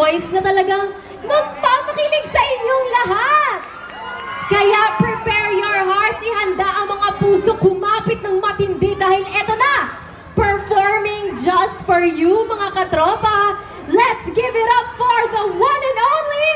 voice na talagang magpapakilig sa inyong lahat. Kaya prepare your hearts, ihanda ang mga puso kumapit ng matindi dahil eto na, performing just for you mga katropa. Let's give it up for the one and only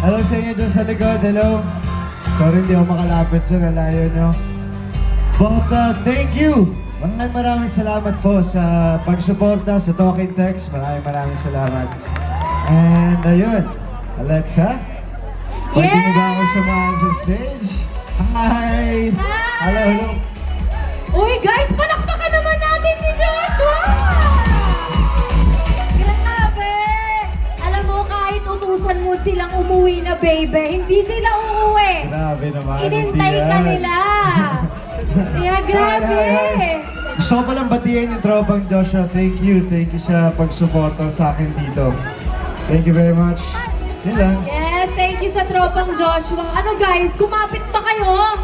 Hello sa inyo dyan sa likod. Hello. Sorry, hindi ako makalapit dyan. Alayo nyo. But uh, thank you. Maraming maraming salamat po sa pagsuporta sa Talking Text. Maraming maraming salamat. And ayun, Alexa, pwede mo ba ako samahan sa stage? Hi! Hello, hello. Uy guys, palakpakan mo silang umuwi na, baby, hindi sila uuwi. Grabe naman. Inintay ka nila. Kaya grabe. Hi, hi, hi. Gusto ko palang batiin yung tropang Joshua. Thank you. Thank you sa pagsuporta sa akin dito. Thank you very much. Yun lang. Yes, thank you sa tropang Joshua. Ano guys, kumapit pa kayo?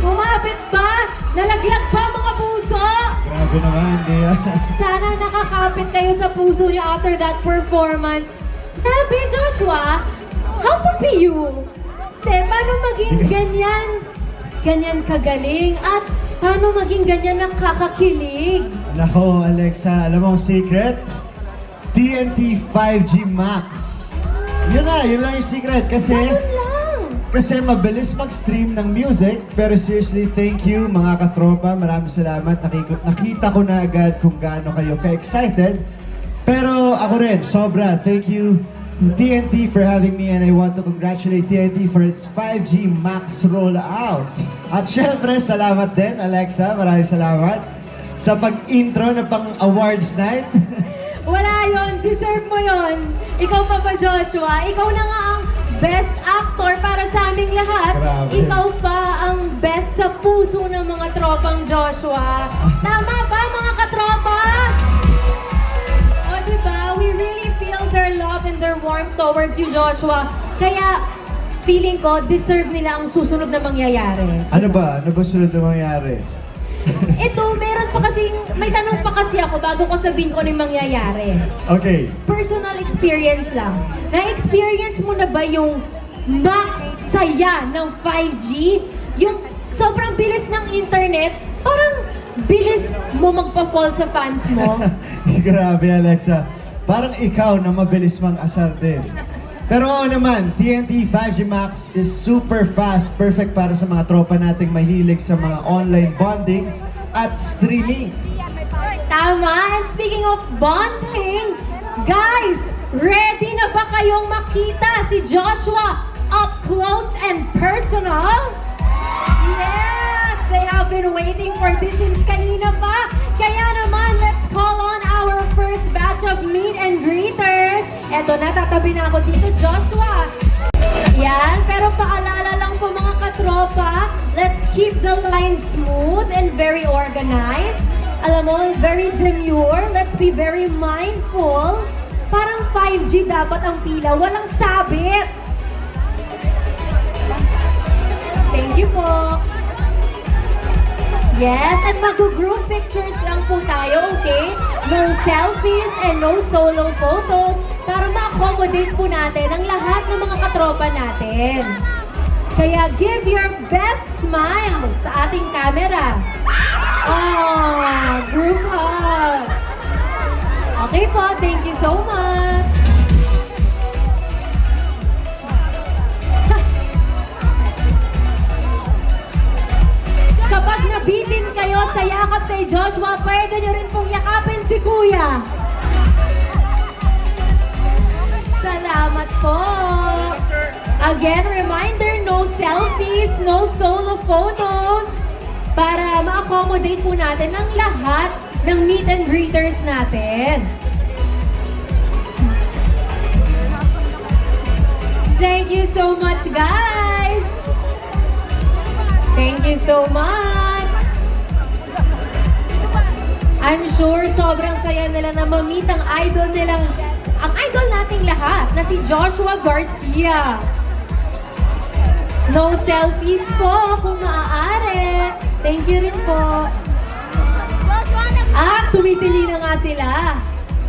Kumapit pa? Nalaglag pa mga puso? Grabe naman, hindi. Sana nakakapit kayo sa puso niyo after that performance. Grabe, Joshua! How to be you? Te, paano maging ganyan? Ganyan kagaling? At paano maging ganyan nakakakilig? Nako, Alexa, alam mo ang secret? TNT 5G Max. Yun na, yun lang yung secret. Kasi, Ganun lang! kasi mabilis mag-stream ng music. Pero seriously, thank you mga katropa. Maraming salamat. Nakik- nakita ko na agad kung gaano kayo ka-excited. Pero ako rin, sobra. Thank you to TNT for having me and I want to congratulate TNT for its 5G Max rollout. At syempre, salamat din, Alexa. Maraming salamat sa pag-intro na pang awards night. Wala yon, deserve mo yon. Ikaw pa ba, Joshua? Ikaw na nga ang best actor para sa aming lahat. Grabe. Ikaw pa ang best sa puso ng mga tropang Joshua. Tama ba, mga katropa? Love and their warmth towards you, Joshua. Kaya, feeling ko, deserve nila ang susunod na mangyayari. ano ba? Ano ba sunod na mangyari? Ito, meron pa kasing, may tanong pa kasi ako bago ko sabihin ko ano yung mangyayari. Okay. personal experience lang. Na-experience mo na ba yung max saya ng 5G? Yung sobrang bilis ng internet, parang bilis mo magpa-fall sa fans mo. Grabe, Alexa. Parang ikaw na mabilis mang asar din. Pero oo naman, TNT 5G Max is super fast. Perfect para sa mga tropa nating mahilig sa mga online bonding at streaming. Tama. And speaking of bonding, guys, ready na ba kayong makita si Joshua up close and personal? Yes! They have been waiting for this since kanina pa. Kaya Eto na, tatabi na ako dito, Joshua. Yan, pero paalala lang po mga katropa, let's keep the line smooth and very organized. Alam mo, very demure. Let's be very mindful. Parang 5G dapat ang pila, walang sabit. Thank you po. Yes, and mag-group pictures lang po tayo, okay? No selfies and no solo photos ma-accommodate po natin ang lahat ng mga katropa natin. Kaya give your best smile sa ating camera. Oh, group hug. Okay po, thank you so much. Kapag nabitin kayo sa yakap kay Joshua, pwede nyo rin pong yakapin si Kuya. Salamat po. Again, reminder, no selfies, no solo photos para ma-accommodate po natin ang lahat ng meet and greeters natin. Thank you so much, guys! Thank you so much! I'm sure sobrang saya nila na ma-meet ang idol nilang, ang idol nating lahat na si Joshua Garcia. No selfies po kung maaari. Thank you rin po. Ah, tumitili na nga sila.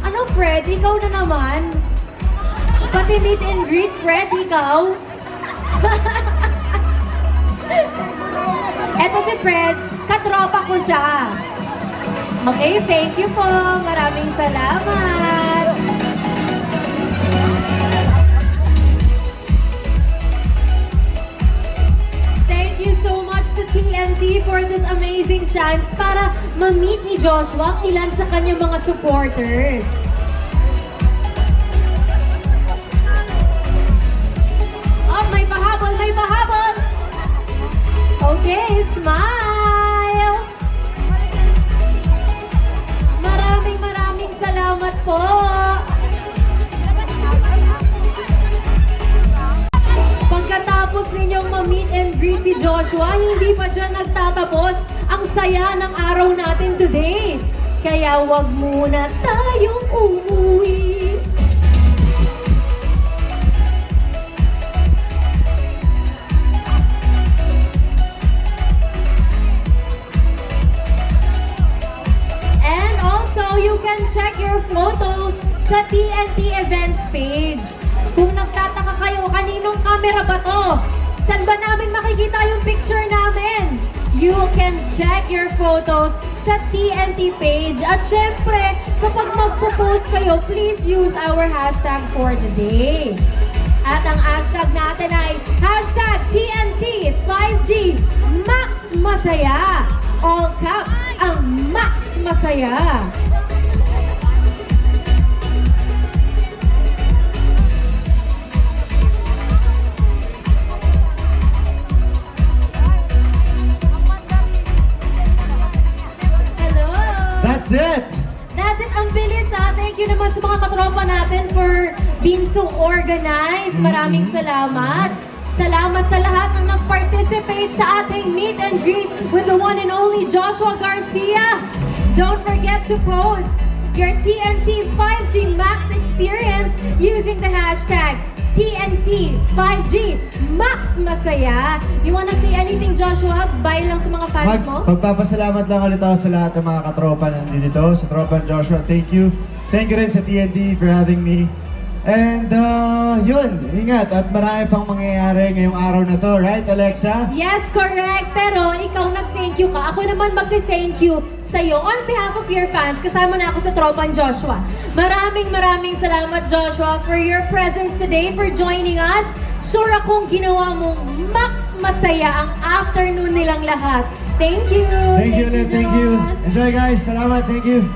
Ano, Fred? Ikaw na naman. Pati meet and greet, Fred, ikaw. Eto si Fred, katropa ko siya. Okay, thank you po. Maraming salamat. Ma-meet ni Joshua ang ilan sa kanyang mga supporters. Oh, may pahabol, may pahabol! Okay, smile! Maraming maraming salamat po! Pagkatapos ninyong ma-meet and greet si Joshua, hindi pa dyan nagtatapos ang saya ng araw natin today. Kaya wag muna tayong umuwi. And also, you can check your photos sa TNT Events page. Kung nagtataka kayo, kaninong camera ba to? Saan ba namin makikita yung picture namin? You can check your photos sa TNT page. At syempre, kapag magpo-post kayo, please use our hashtag for the day. At ang hashtag natin ay hashtag TNT 5G Max Masaya. All caps, ang Max Masaya. Thank you naman sa mga katropa natin for being so organized. Maraming salamat. Salamat sa lahat ng nag-participate sa ating meet and greet with the one and only Joshua Garcia. Don't forget to post your TNT 5G Max experience using the hashtag TNT 5G Max Masaya. You wanna say anything, Joshua? Bye lang sa mga fans Mag, mo? magpapasalamat lang ulit ako sa lahat ng mga katropa nandito, sa tropa Joshua. Thank you. Thank you rin sa TNT for having me. And uh, yun, ingat at marami pang mangyayari ngayong araw na to, right Alexa? Yes, correct. Pero ikaw nag-thank you ka. Ako naman mag-thank you sa'yo on behalf of your fans. Kasama na ako sa tropan Joshua. Maraming maraming salamat Joshua for your presence today, for joining us. Sure akong ginawa mong max masaya ang afternoon nilang lahat. Thank you. Thank you ulit, thank you. Enjoy guys, salamat, thank you.